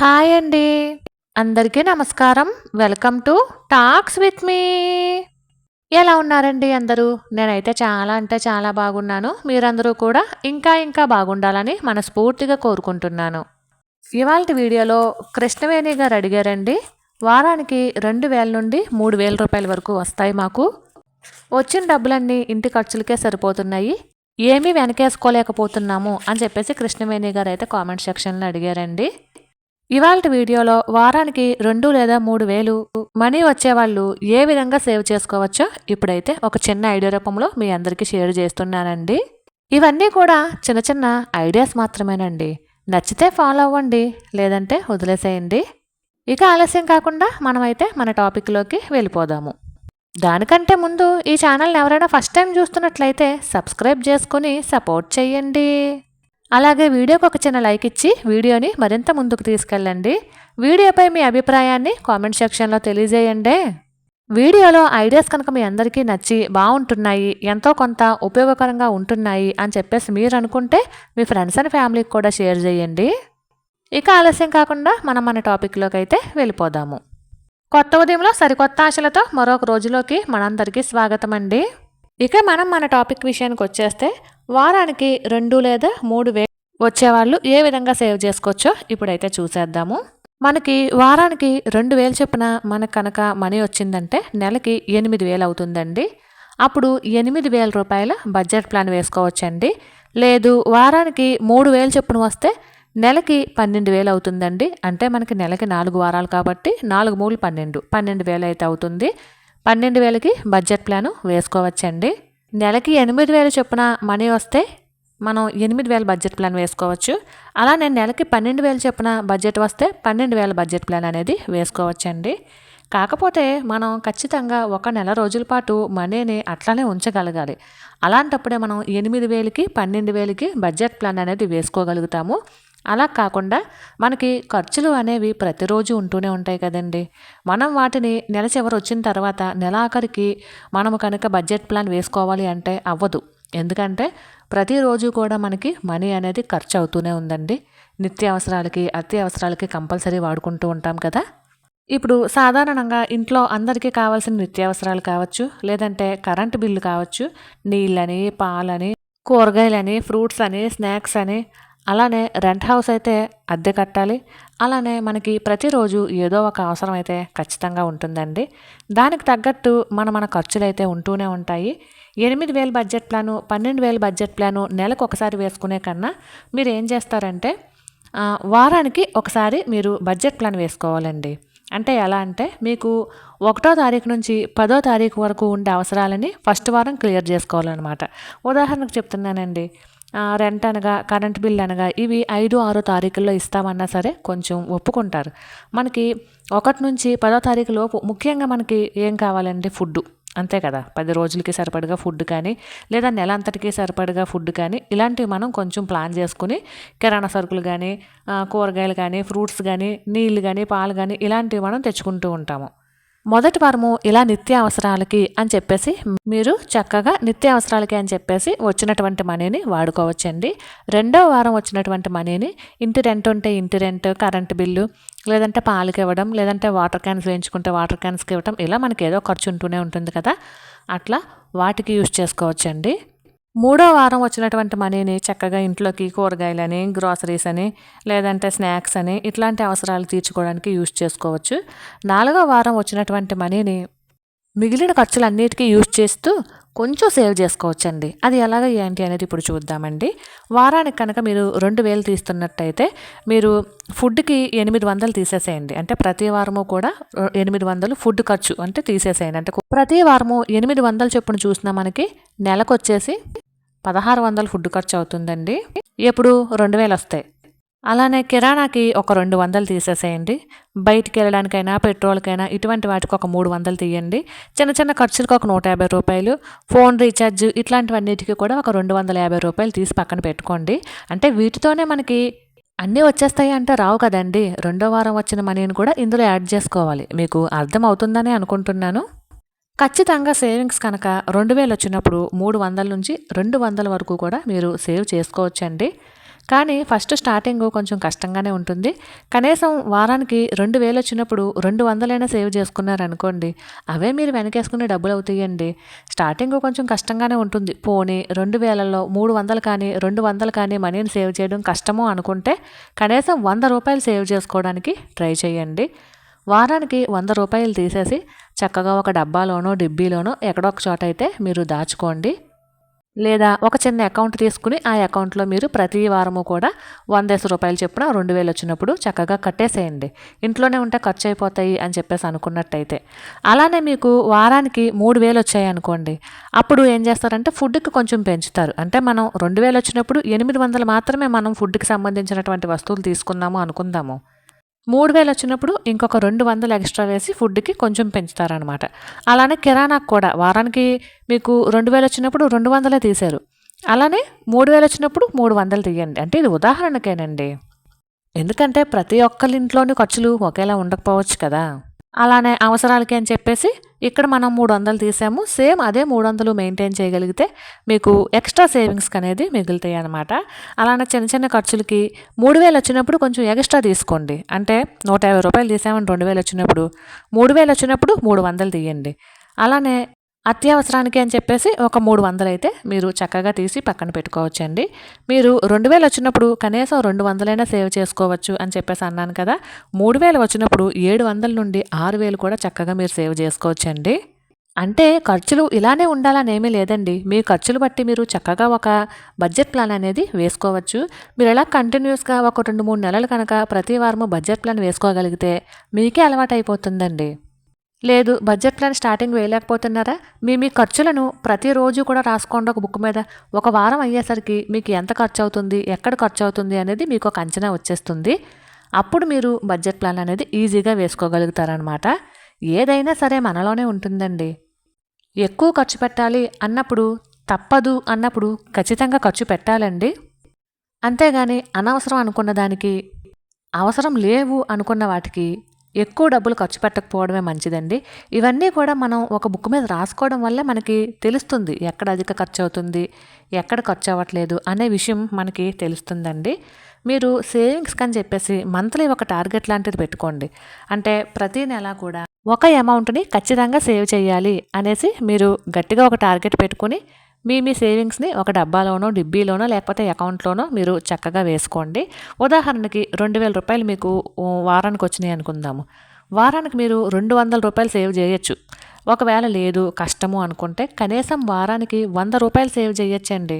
Hi అండి. అందరికీ నమస్కారం. Welcome to talks with me. ఎలా ఉన్నారండి అందరూ? నేనైతే చాలా అంటే చాలా బాగున్నాను. మీరందరూ కూడా ఇంకా ఇంకా బాగుండాలని మనస్ఫూర్తిగా కోరుకుంటున్నాను. ఇవాళ వీడియోలో కృష్ణవేణి గారు అడిగారండి వారానికి రెండు వేల నుండి మూడు వేల రూపాయల వరకు వస్తాయి మాకు. వచ్చిన డబ్బులన్నీ ఇంటి ఖర్చులకే సరిపోతున్నాయి. ఏమీ వెనకేసుకోలేకపోతున్నాము అని చెప్పేసి కృష్ణవేణి గారు అయితే కామెంట్ సెక్షన్లో అడిగారండి. ఇవాళ వీడియోలో వారానికి రెండు లేదా మూడు వేలు మనీ వచ్చేవాళ్ళు ఏ విధంగా సేవ్ చేసుకోవచ్చో ఇప్పుడైతే ఒక చిన్న ఐడియా రూపంలో మీ అందరికీ షేర్ చేస్తున్నానండి. ఇవన్నీ కూడా చిన్న చిన్న ఐడియాస్ మాత్రమేనండి. నచ్చితే ఫాలో అవ్వండి లేదంటే వదిలేసేయండి. ఇక ఆలస్యం కాకుండా మనమైతే మన టాపిక్లోకి వెళ్ళిపోదాము. దానికంటే ముందు ఈ ఛానల్ని ఎవరైనా ఫస్ట్ టైం చూస్తున్నట్లయితే సబ్స్క్రైబ్ చేసుకుని సపోర్ట్ చేయండి అలాగే వీడియోకి ఒక చిన్న లైక్ ఇచ్చి వీడియోని మరింత ముందుకు తీసుకెళ్ళండి. వీడియోపై మీ అభిప్రాయాన్ని కామెంట్ సెక్షన్లో తెలియజేయండి. వీడియోలో ఐడియాస్ కనుక మీ అందరికీ నచ్చి బాగుంటున్నాయి ఎంతో కొంత ఉపయోగకరంగా ఉంటున్నాయి అని చెప్పేసి మీరు అనుకుంటే మీ ఫ్రెండ్స్ అండ్ ఫ్యామిలీకి కూడా షేర్ చేయండి. ఇక ఆలస్యం కాకుండా మనం మన టాపిక్లోకి అయితే వెళ్ళిపోదాము. కొత్త ఉదయంలో సరికొత్త ఆశలతో మరొక రోజులోకి మనందరికీ స్వాగతం అండి ఇక మనం మన టాపిక్ విషయానికి వచ్చేస్తే వారానికి రెండు లేదా మూడు వే వచ్చేవాళ్ళు ఏ విధంగా సేవ్ చేసుకోవచ్చో ఇప్పుడైతే చూసేద్దాము. మనకి వారానికి రెండు వేలు చొప్పున మనకు కనుక మనీ వచ్చిందంటే నెలకి ఎనిమిది వేలు అవుతుందండి. అప్పుడు ఎనిమిది వేల రూపాయల బడ్జెట్ ప్లాన్ వేసుకోవచ్చండి. లేదు వారానికి మూడు వేలు చొప్పున వస్తే నెలకి పన్నెండు వేలు అవుతుందండి. అంటే మనకి నెలకి నాలుగు వారాలు కాబట్టి నాలుగు మూడు పన్నెండు. పన్నెండు వేలు అయితే అవుతుంది. పన్నెండు వేలకి బడ్జెట్ ప్లాను వేసుకోవచ్చండి. నెలకి ఎనిమిది వేలు చొప్పున మనీ వస్తే మనం ఎనిమిది వేల బడ్జెట్ ప్లాన్ వేసుకోవచ్చు. అలానే నెలకి పన్నెండు వేలు చొప్పున బడ్జెట్ వస్తే పన్నెండు వేల బడ్జెట్ ప్లాన్ అనేది వేసుకోవచ్చండి. కాకపోతే మనం ఖచ్చితంగా ఒక నెల రోజుల పాటు మనీని అట్లానే ఉంచగలగాలి. అలాంటప్పుడే మనం ఎనిమిది వేలకి పన్నెండు వేలకి బడ్జెట్ ప్లాన్ అనేది వేసుకోగలుగుతాము. అలా కాకుండా మనకి ఖర్చులు అనేవి ప్రతిరోజు ఉంటూనే ఉంటాయి కదండి. మనం వాటిని నెల చివరి వచ్చిన తర్వాత నెలాఖరికి మనము కనుక బడ్జెట్ ప్లాన్ వేసుకోవాలి అంటే అవ్వదు. ఎందుకంటే ప్రతిరోజు కూడా మనకి మనీ అనేది ఖర్చు అవుతూనే ఉందండి. నిత్యావసరాలకి అత్యవసరాలకి కంపల్సరీ వాడుకుంటూ ఉంటాం కదా. ఇప్పుడు సాధారణంగా ఇంట్లో అందరికీ కావాల్సిన నిత్యావసరాలు కావచ్చు లేదంటే కరెంటు బిల్లు కావచ్చు నీళ్ళని పాలని కూరగాయలని ఫ్రూట్స్ అని స్నాక్స్ అని అలానే రెంట్ హౌస్ అయితే అద్దె కట్టాలి. అలానే మనకి ప్రతిరోజు ఏదో ఒక అవసరం అయితే ఖచ్చితంగా ఉంటుందండి. దానికి తగ్గట్టు మన మన ఖర్చులు అయితే ఉంటూనే ఉంటాయి. ఎనిమిది వేల బడ్జెట్ ప్లాను పన్నెండు వేల బడ్జెట్ ప్లాను నెలకు ఒకసారి వేసుకునే కన్నా మీరు ఏం చేస్తారంటే వారానికి ఒకసారి మీరు బడ్జెట్ ప్లాన్ వేసుకోవాలండి. అంటే ఎలా అంటే మీకు ఒకటో తారీఖు నుంచి పదో తారీఖు వరకు ఉండే అవసరాలని ఫస్ట్ వారం క్లియర్ చేసుకోవాలన్నమాట. ఉదాహరణకు చెప్తున్నానండి. రెంట్ అనగా కరెంట్ బిల్ అనగా ఇవి ఐదు ఆరో తారీఖుల్లో ఇస్తామన్నా సరే కొంచెం ఒప్పుకుంటారు. మనకి ఒకటి నుంచి పదో తారీఖు లోపు ముఖ్యంగా మనకి ఏం కావాలంటే ఫుడ్ అంతే కదా? పది రోజులకి సరిపడగా ఫుడ్ కానీ లేదా నెల అంతటికి సరిపడగా ఫుడ్ కానీ ఇలాంటివి మనం కొంచెం ప్లాన్ చేసుకుని కిరాణా సరుకులు కానీ కూరగాయలు కానీ ఫ్రూట్స్ కానీ నీళ్ళు కానీ పాలు కానీ ఇలాంటివి మనం తెచ్చుకుంటూ ఉంటాము. మొదటి వారము ఇలా నిత్య అవసరాలకి అని చెప్పేసి మీరు చక్కగా నిత్య అవసరాలకి అని చెప్పేసి వచ్చినటువంటి మనీని వాడుకోవచ్చండి. రెండో వారం వచ్చినటువంటి మనీని ఇంటి రెంట్ ఉంటే ఇంటి రెంట్ కరెంటు బిల్లు లేదంటే పాలకి ఇవ్వడం లేదంటే వాటర్ క్యాన్స్ వేయించుకుంటే వాటర్ క్యాన్స్కి ఇవ్వడం ఇలా మనకి ఏదో ఖర్చు ఉంటూనే ఉంటుంది కదా. అట్లా వాటికి యూజ్ చేసుకోవచ్చండి. మూడో వారం వచ్చినటువంటి మనీని చక్కగా ఇంట్లోకి కూరగాయలని గ్రాసరీస్ అని లేదంటే స్నాక్స్ అని ఇట్లాంటి అవసరాలు తీర్చుకోవడానికి యూజ్ చేసుకోవచ్చు. నాలుగో వారం వచ్చినటువంటి మనీని మిగిలిన ఖర్చులన్నిటికీ యూజ్ చేస్తూ కొంచెం సేవ్ చేసుకోవచ్చండి. అది ఎలాగ ఏంటి అనేది ఇప్పుడు చూద్దామండి. వారానికి కనుక మీరు రెండు వేలు తీస్తున్నట్టయితే మీరు ఫుడ్కి ఎనిమిది వందలు తీసేసేయండి. అంటే ప్రతి వారము కూడా ఎనిమిది వందలు ఫుడ్ ఖర్చు అంటే తీసేసేయండి. అంటే ప్రతి వారము ఎనిమిది వందలు చొప్పున చూసినా మనకి నెలకు వచ్చేసి పదహారు వందలు ఫుడ్ ఖర్చు అవుతుందండి ఎప్పుడు రెండు వేలు వస్తాయి. అలానే కిరాణాకి ఒక రెండు వందలు తీసేసేయండి. బయటికి వెళ్ళడానికైనా పెట్రోల్కైనా ఇటువంటి వాటికి ఒక మూడు వందలు తీయండి. చిన్న చిన్న ఖర్చులకు ఒక నూట యాభై రూపాయలు. ఫోన్ రీఛార్జ్ ఇట్లాంటివన్నిటికీ కూడా ఒక రెండు వందల యాభై రూపాయలు తీసి పక్కన పెట్టుకోండి. అంటే వీటితోనే మనకి అన్నీ వచ్చేస్తాయి అంటే రావు కదండి. రెండో వారం వచ్చిన మనీని కూడా ఇందులో యాడ్ చేసుకోవాలి. మీకు అర్థం అవుతుందని అనుకుంటున్నాను. ఖచ్చితంగా సేవింగ్స్ కనుక రెండు వేలు వచ్చినప్పుడు మూడు వందల నుంచి రెండు వందల వరకు కూడా మీరు సేవ్ చేసుకోవచ్చండి. కానీ ఫస్ట్ స్టార్టింగ్ కొంచెం కష్టంగానే ఉంటుంది. కనీసం వారానికి రెండు వేలు వచ్చినప్పుడు రెండు వందలైనా సేవ్ చేసుకున్నారనుకోండి అవే మీరు వెనకేసుకునే డబ్బులు అవుతాయండి. స్టార్టింగ్ కొంచెం కష్టంగానే ఉంటుంది. పోనీ రెండు వేలలో మూడు వందలు కానీ రెండు వందలు కానీ మనీని సేవ్ చేయడం కష్టము అనుకుంటే కనీసం వంద రూపాయలు సేవ్ చేసుకోవడానికి ట్రై చేయండి. వారానికి వంద రూపాయలు తీసేసి చక్కగా ఒక డబ్బాలోనో డిబ్బీలోనో ఎక్కడో ఒక చోట అయితే మీరు దాచుకోండి. లేదా ఒక చిన్న అకౌంట్ తీసుకుని ఆ అకౌంట్లో మీరు ప్రతి వారము కూడా వందేసి రూపాయలు చొప్పున రెండు వేలు వచ్చినప్పుడు చక్కగా కట్టేసేయండి. ఇంట్లోనే ఉంటే ఖర్చు అయిపోతాయి అని చెప్పేసి అనుకున్నట్టయితే. అలానే మీకు వారానికి మూడు వేలు వచ్చాయి అనుకోండి. అప్పుడు ఏం చేస్తారంటే ఫుడ్కి కొంచెం పెంచుతారు. అంటే మనం రెండు వేలు వచ్చినప్పుడు ఎనిమిది వందలు మాత్రమే మనం ఫుడ్కి సంబంధించినటువంటి వస్తువులు తీసుకుందాము అనుకుందాము. మూడు వేలు వచ్చినప్పుడు ఇంకొక రెండు వందలు ఎక్స్ట్రా వేసి ఫుడ్కి కొంచెం పెంచుతారనమాట అలానే కిరాణాకు కూడా వారానికి మీకు రెండు వేలు వచ్చినప్పుడు రెండు వందలే తీశారు. అలానే మూడు వేలు వచ్చినప్పుడు మూడు వందలు తీయండి. అంటే ఇది ఉదాహరణకేనండి. ఎందుకంటే ప్రతి ఒక్కరి ఇంట్లోని ఖర్చులు ఒకేలా ఉండకపోవచ్చు కదా. అలానే అవసరాలకి అని చెప్పేసి ఇక్కడ మనం మూడు వందలు తీసాము. సేమ్ అదే మూడు వందలు మెయింటైన్ చేయగలిగితే మీకు ఎక్స్ట్రా సేవింగ్స్కి అనేది మిగులుతాయి అనమాట అలానే చిన్న చిన్న ఖర్చులకి మూడు వేలు వచ్చినప్పుడు కొంచెం ఎక్స్ట్రా తీసుకోండి. అంటే నూట యాభై రూపాయలు తీసామని రెండు వేలు వచ్చినప్పుడు మూడు వేలు వచ్చినప్పుడు మూడు వందలు తీయండి. అలానే అత్యవసరానికి అని చెప్పేసి ఒక మూడు వందలు అయితే మీరు చక్కగా తీసి పక్కన పెట్టుకోవచ్చండి. మీరు రెండు వేలు వచ్చినప్పుడు కనీసం రెండు వందలైనా సేవ్ చేసుకోవచ్చు అని చెప్పేసి అన్నాను కదా. మూడు వేలు వచ్చినప్పుడు ఏడు వందల నుండి ఆరు వేలు కూడా చక్కగా మీరు సేవ్ చేసుకోవచ్చండి. అంటే ఖర్చులు ఇలానే ఉండాలని ఏమీ లేదండి. మీ ఖర్చులు బట్టి మీరు చక్కగా ఒక బడ్జెట్ ప్లాన్ అనేది వేసుకోవచ్చు. మీరు ఎలా కంటిన్యూస్గా ఒక రెండు మూడు నెలలు కనుక ప్రతి వారము బడ్జెట్ ప్లాన్ వేసుకోగలిగితే మీకే అలవాటు అయిపోతుందండి లేదు బడ్జెట్ ప్లాన్ స్టార్టింగ్ వేయలేకపోతున్నారా? మీ మీ ఖర్చులను ప్రతిరోజు కూడా రాసుకోండి ఒక బుక్ మీద. ఒక వారం అయ్యేసరికి మీకు ఎంత ఖర్చు అవుతుంది ఎక్కడ ఖర్చు అవుతుంది అనేది మీకు ఒక అంచనా వచ్చేస్తుంది. అప్పుడు మీరు బడ్జెట్ ప్లాన్ అనేది ఈజీగా వేసుకోగలుగుతారనమాట ఏదైనా సరే మనలోనే ఉంటుందండి. ఎక్కువ ఖర్చు పెట్టాలి అన్నప్పుడు తప్పదు అన్నప్పుడు ఖచ్చితంగా ఖర్చు పెట్టాలండి. అంతేగాని అనవసరం అనుకున్న దానికి అవసరం లేవు అనుకున్న వాటికి ఎక్కువ డబ్బులు ఖర్చు పెట్టకపోవడమే మంచిదండి. ఇవన్నీ కూడా మనం ఒక బుక్ మీద రాసుకోవడం వల్లే మనకి తెలుస్తుంది ఎక్కడ అధిక ఖర్చు అవుతుంది ఎక్కడ ఖర్చు అవ్వట్లేదు అనే విషయం మనకి తెలుస్తుందండి. మీరు సేవింగ్స్ అని చెప్పేసి మంత్లీ ఒక టార్గెట్ లాంటిది పెట్టుకోండి. అంటే ప్రతి నెల కూడా ఒక అమౌంట్ని ఖచ్చితంగా సేవ్ చేయాలి అనేసి మీరు గట్టిగా ఒక టార్గెట్ పెట్టుకుని మీ మీ సేవింగ్స్ని ఒక డబ్బాలోనో డిబ్బీలోనో లేకపోతే అకౌంట్లోనో మీరు చక్కగా వేసుకోండి. ఉదాహరణకి రెండు వేల రూపాయలు మీకు వారానికి వచ్చినాయి అనుకుందాము. వారానికి మీరు రెండు వందల రూపాయలు సేవ్ చేయొచ్చు. ఒకవేళ లేదు కష్టము అనుకుంటే కనీసం వారానికి వంద రూపాయలు సేవ్ చేయొచ్చండి.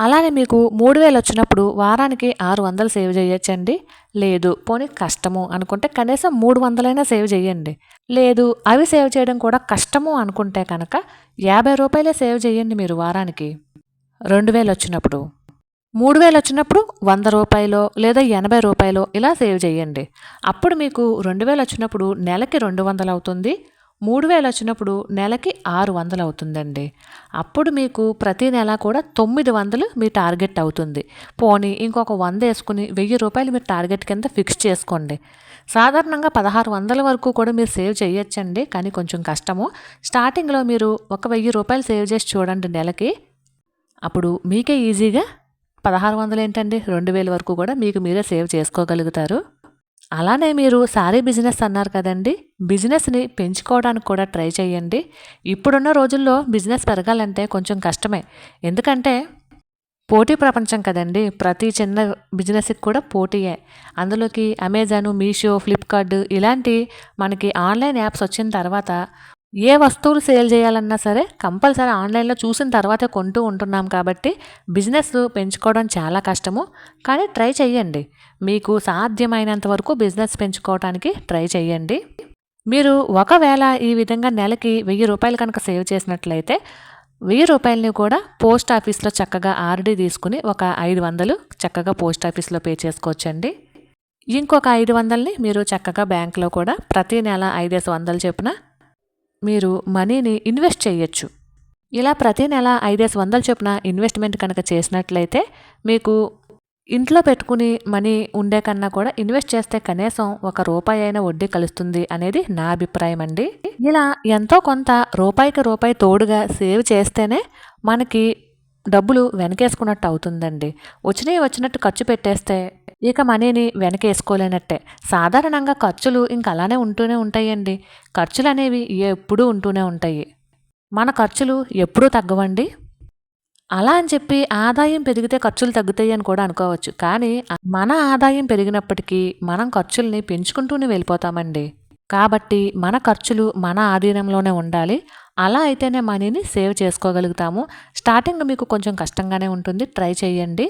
అలానే మీకు మూడు వేలు వచ్చినప్పుడు వారానికి ఆరు వందలు సేవ్ చేయొచ్చండి. లేదు పోనీ కష్టము అనుకుంటే కనీసం మూడు వందలైనా సేవ్ చేయండి. లేదు అవి సేవ్ చేయడం కూడా కష్టము అనుకుంటే కనుక యాభై రూపాయలే సేవ్ చేయండి మీరు వారానికి. రెండు వేలు వచ్చినప్పుడు. మూడు వేలు వచ్చినప్పుడు వంద రూపాయలు లేదా ఎనభై రూపాయలు ఇలా సేవ్ చేయండి. అప్పుడు మీకు రెండు వేలు వచ్చినప్పుడు నెలకి రెండు వందలు అవుతుంది. మూడు వేలు వచ్చినప్పుడు నెలకి ఆరు వందలు అవుతుందండి. అప్పుడు మీకు ప్రతి నెల కూడా తొమ్మిది వందలు మీ టార్గెట్ అవుతుంది. పోనీ ఇంకొక వంద వేసుకుని వెయ్యి రూపాయలు మీరు టార్గెట్ కింద ఫిక్స్ చేసుకోండి. సాధారణంగా పదహారు వందల వరకు కూడా మీరు సేవ్ చేయొచ్చండి కానీ కొంచెం కష్టము. స్టార్టింగ్లో మీరు ఒక వెయ్యి రూపాయలు సేవ్ చేసి చూడండి నెలకి. అప్పుడు మీకే ఈజీగా పదహారు వందలు ఏంటండి? రెండు వేల వరకు కూడా మీకు మీరే సేవ్ చేసుకోగలుగుతారు. అలానే మీరు సారీ బిజినెస్ అన్నారు కదండి. బిజినెస్ని పెంచుకోవడానికి కూడా ట్రై చేయండి. ఇప్పుడున్న రోజుల్లో బిజినెస్ పెరగాలంటే కొంచెం కష్టమే. ఎందుకంటే పోటీ ప్రపంచం కదండి. ప్రతి చిన్న బిజినెస్కి కూడా పోటీయే. అందులోకి అమెజాను మీషో ఫ్లిప్కార్ట్ ఇలాంటి మనకి ఆన్లైన్ యాప్స్ వచ్చిన తర్వాత ఏ వస్తువులు సేల్ చేయాలన్నా సరే కంపల్సరీ ఆన్లైన్లో చూసిన తర్వాతే కొంటూ ఉంటున్నాం కాబట్టి బిజినెస్ పెంచుకోవడం చాలా కష్టము. కానీ ట్రై చేయండి మీకు సాధ్యమైనంత వరకు బిజినెస్ పెంచుకోవడానికి ట్రై చేయండి మీరు ఒకవేళ ఈ విధంగా నెలకి వెయ్యి రూపాయలు కనుక సేవ్ చేసినట్లయితే వెయ్యి రూపాయలని కూడా పోస్ట్ ఆఫీస్లో చక్కగా ఆర్డీ తీసుకుని ఒక ఐదు వందలు చక్కగా పోస్ట్ ఆఫీస్లో పే చేసుకోవచ్చండి. ఇంకొక ఐదు వందలని మీరు చక్కగా బ్యాంకులో కూడా ప్రతి నెల ఐదేసి వందలు చొప్పున మీరు మనీని ఇన్వెస్ట్ చేయొచ్చు. ఇలా ప్రతి నెల ఐదేసి వందల చొప్పున ఇన్వెస్ట్మెంట్ కనుక చేసినట్లయితే మీకు ఇంట్లో పెట్టుకుని మనీ ఉండే కన్నా కూడా ఇన్వెస్ట్ చేస్తే కనీసం ఒక రూపాయి అయినా వడ్డీ కలుస్తుంది అనేది నా అభిప్రాయం అండి. ఇలా ఎంతో కొంత రూపాయికి రూపాయి తోడుగా సేవ్ చేస్తేనే మనకి డబ్బులు వెనకేసుకున్నట్టు అవుతుందండి. వచ్చినవి వచ్చినట్టు ఖర్చు పెట్టేస్తే ఇక మనీని వెనకేసుకోలేనట్టే. సాధారణంగా ఖర్చులు ఇంక అలానే ఉంటూనే ఉంటాయండి. ఖర్చులు అనేవి ఎప్పుడూ ఉంటూనే ఉంటాయి. మన ఖర్చులు ఎప్పుడూ తగ్గవండి? అలా అని చెప్పి ఆదాయం పెరిగితే ఖర్చులు తగ్గుతాయి అని కూడా అనుకోవచ్చు. కానీ మన ఆదాయం పెరిగినప్పటికీ మనం ఖర్చుల్ని పెంచుకుంటూనే వెళ్ళిపోతామండి. కాబట్టి మన ఖర్చులు మన ఆధీనంలోనే ఉండాలి. అలా అయితేనే మనీని సేవ్ చేసుకోగలుగుతాము. స్టార్టింగ్ మీకు కొంచెం కష్టంగానే ఉంటుంది. ట్రై చేయండి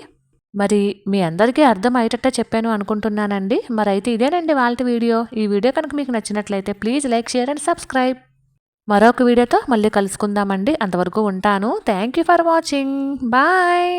మరి మీ అందరికీ అర్థం అయ్యేటట్టే చెప్పాను అనుకుంటున్నానండి. మరి అయితే ఇదేనండి వాళ్ళ వీడియో. ఈ వీడియో కనుక మీకు నచ్చినట్లయితే please like share and subscribe. మరొక వీడియోతో మళ్ళీ కలుసుకుందామండి. అంతవరకు ఉంటాను. Thank you for watching. Bye.